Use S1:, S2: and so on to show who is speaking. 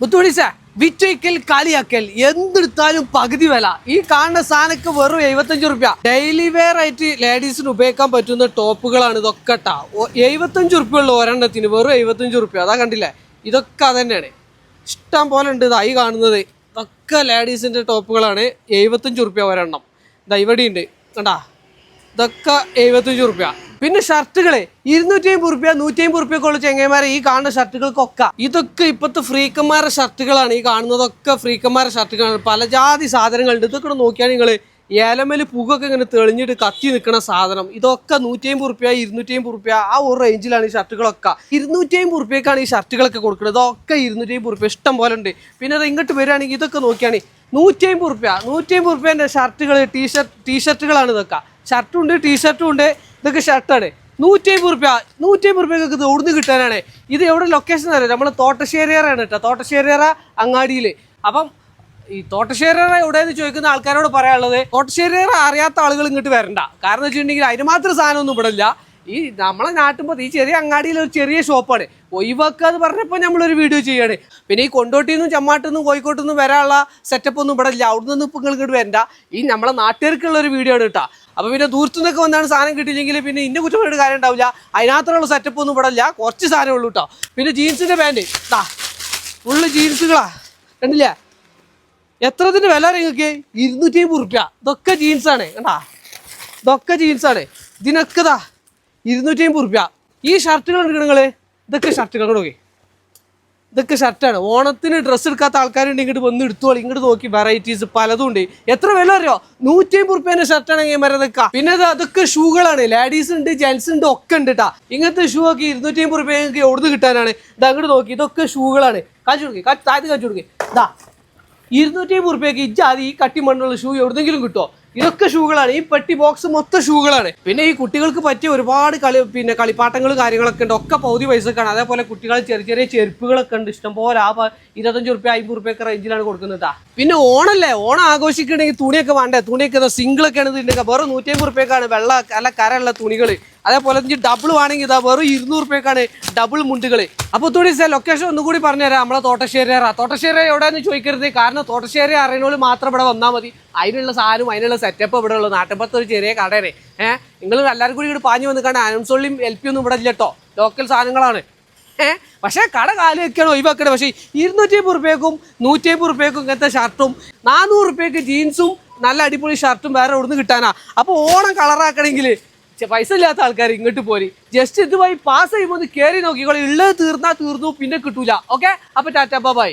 S1: മുത്തുമണിസ വിറ്റയ്ക്കൽ കളിയാക്കൽ എന്തെടുത്താലും പകുതി വില. ഈ കാണുന്ന സാധനക്ക് വെറും എഴുപത്തഞ്ച് റുപ്യ. ഡെയിലി വെയർ ആയിട്ട് ലേഡീസിന് ഉപയോഗിക്കാൻ പറ്റുന്ന ടോപ്പുകളാണ് ഇതൊക്കെ ട്ടാ. എഴുപത്തഞ്ച് റുപ്യ ഉള്ള ഒരെണ്ണത്തിന് വെറും എഴുപത്തഞ്ച് റുപ്യ. അതാ കണ്ടില്ലേ? ഇതൊക്കെ അതന്നെയാണ്. ഇഷ്ടം പോലെ ഉണ്ട് ഇത് ഐ കാണുന്നത്. ഇതൊക്കെ ലേഡീസിന്റെ ടോപ്പുകളാണ്. എഴുപത്തഞ്ച് റുപ്യ ഒരെണ്ണം. ഇതാ ഇവിടെ ഉണ്ട് കണ്ടാ? ഇതൊക്കെ എഴുപത്തഞ്ച് റുപ്യ. പിന്നെ ഷർട്ടുകളെ. ഇരുന്നൂറ്റി അമ്പത് റുപ്യ നൂറ്റി അമ്പത് റുപ്യക്കുള്ള ചെങ്ങന്മാരെ ഈ കാണുന്ന ഷർട്ടുകൾക്കൊക്കെ. ഇതൊക്കെ ഇപ്പോഴത്തെ ഫ്രീക്കന്മാരുടെ ഷർട്ടുകളാണ്. ഈ കാണുന്നതൊക്കെ ഫ്രീക്കന്മാരുടെ ഷർട്ടുകളാണ്. പല ജാതി സാധനങ്ങളുണ്ട്. ഇതൊക്കെ നോക്കിയാൽ നിങ്ങൾ ഏലമേൽ പുകൊക്കെ ഇങ്ങനെ തെളിഞ്ഞിട്ട് കത്തി നിൽക്കുന്ന സാധനം. ഇതൊക്കെ നൂറ്റി അമ്പത് റുപ്യ ഇരുന്നൂറ്റി അമ്പത് റുപ്യ ആ ഒരു റേഞ്ചിലാണ് ഈ ഷർട്ടുകളൊക്കെ. ഇരുന്നൂറ്റി അമ്പത് റുപ്യക്കാണ് ഈ ഷർട്ടുകളൊക്കെ കൊടുക്കുന്നത്. ഇതൊക്കെ ഇരുന്നൂറ്റി അമ്പത് റുപ്യ ഇഷ്ടം പോലെ ഉണ്ട്. പിന്നെ അത് ഇങ്ങോട്ട് വരികയാണെങ്കിൽ ഇതൊക്കെ നോക്കിയാണ് നൂറ്റി അമ്പത് റുപ്യ നൂറ്റി അമ്പത് റുപ്യേന്റെ ഷർട്ടുകൾ ടീഷർട്ട് ടീഷർട്ടുകളാണ് ഇതൊക്കെ. ഷർട്ടും ഉണ്ട് ടീഷർട്ടും ഉണ്ട്. ഇതൊക്കെ ഷർട്ടാണ് നൂറ്റി അമ്പത് റുപ്യ നൂറ്റി അമ്പത് റുപ്യക്ക് ഇത് എവിടുന്ന് കിട്ടാനാണ്. ഇത് എവിടെ ലൊക്കേഷൻ അറിയാം നമ്മൾ തോട്ടശ്ശേരിയറാണ് കേട്ടോ. തോട്ടശ്ശേരിയറ അങ്ങാടിയിൽ. അപ്പം ഈ തോട്ടശ്ശേരിയറ എവിടെയെന്ന് ചോദിക്കുന്ന ആൾക്കാരോട് പറയാനുള്ളത് തോട്ടശ്ശേരിയറ അറിയാത്ത ആളുകൾ ഇങ്ങോട്ട് വരണ്ട. കാരണം വെച്ചിട്ടുണ്ടെങ്കിൽ അതിന് മാത്രം സാധനമൊന്നും ഇവിടെ ഇല്ല. ഈ നമ്മളെ നാട്ടുമ്പോൾ ഈ ചെറിയ അങ്ങാടിയിൽ ഒരു ചെറിയ ഷോപ്പാണ്. ഒഴിവാക്കുക എന്ന് പറഞ്ഞപ്പോൾ നമ്മളൊരു വീഡിയോ ചെയ്യാണ്. പിന്നെ ഈ കൊണ്ടോട്ടിയിൽ നിന്നും ചമ്മാട്ടിൽ നിന്നും കോഴിക്കോട്ടിൽ നിന്നും വരാനുള്ള സെറ്റപ്പ് ഒന്നും ഇവിടെ ഇല്ല. അവിടെ നിന്ന് ഇപ്പം നിങ്ങൾ ഇങ്ങോട്ട് വരണ്ട. ഈ നമ്മളെ നാട്ടുകാർക്കുള്ള ഒരു വീഡിയോ ആണ് കേട്ടോ അപ്പോൾ പിന്നെ ദൂരത്തു നിന്നൊക്കെ വന്നാണ് സാധനം കിട്ടിയില്ലെങ്കിൽ പിന്നെ ഇന്ന കുറ്റം പറഞ്ഞിട്ട് കാര്യം ഉണ്ടാവില്ല. അതിനകത്തുള്ള സെറ്റപ്പ് ഒന്നും ഇവിടെ ഇല്ല. കുറച്ച് സാധനം ഉള്ളൂ കേട്ടോ പിന്നെ ജീൻസിന്റെ പാന്റ് ദാ ഫുള്ള് ജീൻസുകളാ. കണ്ടില്ലേ? എത്രത്തിന് വില നിങ്ങൾക്ക് ഇരുന്നൂറ്റി അമ്പത് റുപ്യ ഇതൊക്കെ ജീൻസാണ്. കണ്ടാ? ഇതൊക്കെ ജീൻസാണ്. ഇതിനൊക്കെ ദാ ഇരുന്നൂറ്റി അമ്പത് റുപ്യ. ഈ ഷർട്ടുകൾ എടുക്കണം നിങ്ങൾ ഇതൊക്കെ ഷർട്ടുകൾ നോക്കി ഇതൊക്കെ ഷർട്ടാണ് ഓണത്തിന് ഡ്രസ്സ് എടുക്കാത്ത ആൾക്കാരുണ്ട് ഇങ്ങോട്ട് വന്ന് എടുത്തോളി ഇങ്ങോട്ട് നോക്കി വെറൈറ്റീസ് പലതും ഉണ്ട്. എത്ര വില അറിയോ? നൂറ്റി അമ്പത് റുപ്യേന്റെ ഷർട്ടാണെങ്കിൽ ഞാൻ മരതൊക്കെ പിന്നെ അതൊക്കെ ഷൂകളാണ് ലേഡീസ് ഉണ്ട് ജെൻസ് ഉണ്ട് ഒക്കെ ഉണ്ട് കേട്ടാ ഇങ്ങനത്തെ ഷൂ ഒക്കെ ഇരുന്നൂറ്റി അമ്പത് റുപ്യ എവിടുന്ന് കിട്ടാനാണ്? ഇത് അങ്ങോട്ട് നോക്കി. ഇതൊക്കെ ഷൂകളാണ് കാച്ചു കൊടുക്കി. താഴത്ത് കാച്ചു കൊടുക്കി. ഇതാ. ഇരുന്നൂറ്റി അമ്പത് റുപ്യക്ക് ഇജ്ജാതി ഈ കട്ടി മണ്ണുള്ള ഷൂ എവിടെന്നെങ്കിലും കിട്ടുമോ ഇതൊക്കെ ഷൂകളാണ്. ഈ പെട്ടി ബോക്സ് മൊത്തം ഷൂകളാണ്. പിന്നെ ഈ കുട്ടികൾക്ക് പറ്റിയ ഒരുപാട് കളി പിന്നെ കളിപ്പാട്ടങ്ങൾ കാര്യങ്ങളൊക്കെ ഉണ്ട്. ഒക്കെ പൗതി പൈസക്കാണ്. അതേപോലെ കുട്ടികൾ ചെറിയ ചെറിയ ചെരുപ്പുകളൊക്കെ ഉണ്ട്. ഇഷ്ടംപോലെ ആ ഇരുപത്തഞ്ച് റുപ്യ അമ്പത് റുപ്യൊക്കെ റേഞ്ചിലാണ് കൊടുക്കുന്നത് പിന്നെ ഓണല്ലേ? ഓണം ആഘോഷിക്കണമെങ്കിൽ തുണിയൊക്കെ വേണ്ടേ? തുണിയൊക്കെ സിംഗിളൊക്കെ ആണ് ഇതിന്റെ വെറും നൂറ്റി അമ്പത് റുപ്യക്കാണ് വെള്ള അല്ല കരയുള്ള തുണികൾ അതേപോലെ ഡബിൾ വേണമെങ്കിൽ ഇതാ വെറും ഇരുന്നൂറ് രൂപയ്ക്കാണ് ഡബിൾ മുണ്ടുകൾ അപ്പോൾ സാർ ലൊക്കേഷൻ ഒന്നുകൂടി പറഞ്ഞുതരാം. നമ്മളെ തോട്ടശ്ശേരിയാറ തോട്ടശ്ശേരി എവിടെയെന്ന് ചോദിക്കരുത്. കാരണം തോട്ടശ്ശേരി അറിയുന്നവർ മാത്രം ഇവിടെ വന്നാൽ മതി. അതിനുള്ള സാധനം അതിനുള്ള സെറ്റപ്പ് ഇവിടെ ഉള്ളൂ. നാട്ടിൻപുറത്ത് ഒരു ചെറിയ കടയാണ്. ഏഹ് നിങ്ങൾ എല്ലാവരും കൂടി ഇവിടെ പാഞ്ഞു വന്ന് കാണാൻ അനംസോളിയും എൽ പി ഒന്നും ഇവിടെ ഇല്ല കേട്ടോ ലോക്കൽ സാധനങ്ങളാണ്. ഏഹ് പക്ഷേ കട കാൽ വെക്കണം ഒഴിവാക്കണം. പക്ഷേ ഇരുന്നൂറ്റി അമ്പത് റുപ്യക്കും നൂറ്റി അമ്പത് റുപ്യക്കും ഇങ്ങനത്തെ ഷർട്ടും നാനൂറ് റുപ്യക്ക് ജീൻസും നല്ല അടിപൊളി ഷർട്ടും വേറെ ഇവിടുന്ന് കിട്ടാനാ? അപ്പോൾ ഓണം കളറാക്കണമെങ്കിൽ പൈസ ഇല്ലാത്ത ആൾക്കാർ ഇങ്ങോട്ട് പോരി. ജസ്റ്റ് ഇതുമായി പാസ് ചെയ്യുമ്പോൾ കയറി നോക്കിക്കോളി. ഉള്ളത് തീർന്നാ തീർന്നു പിന്നെ കിട്ടൂല. ഓക്കെ അപ്പൊ ടാറ്റ ബൈ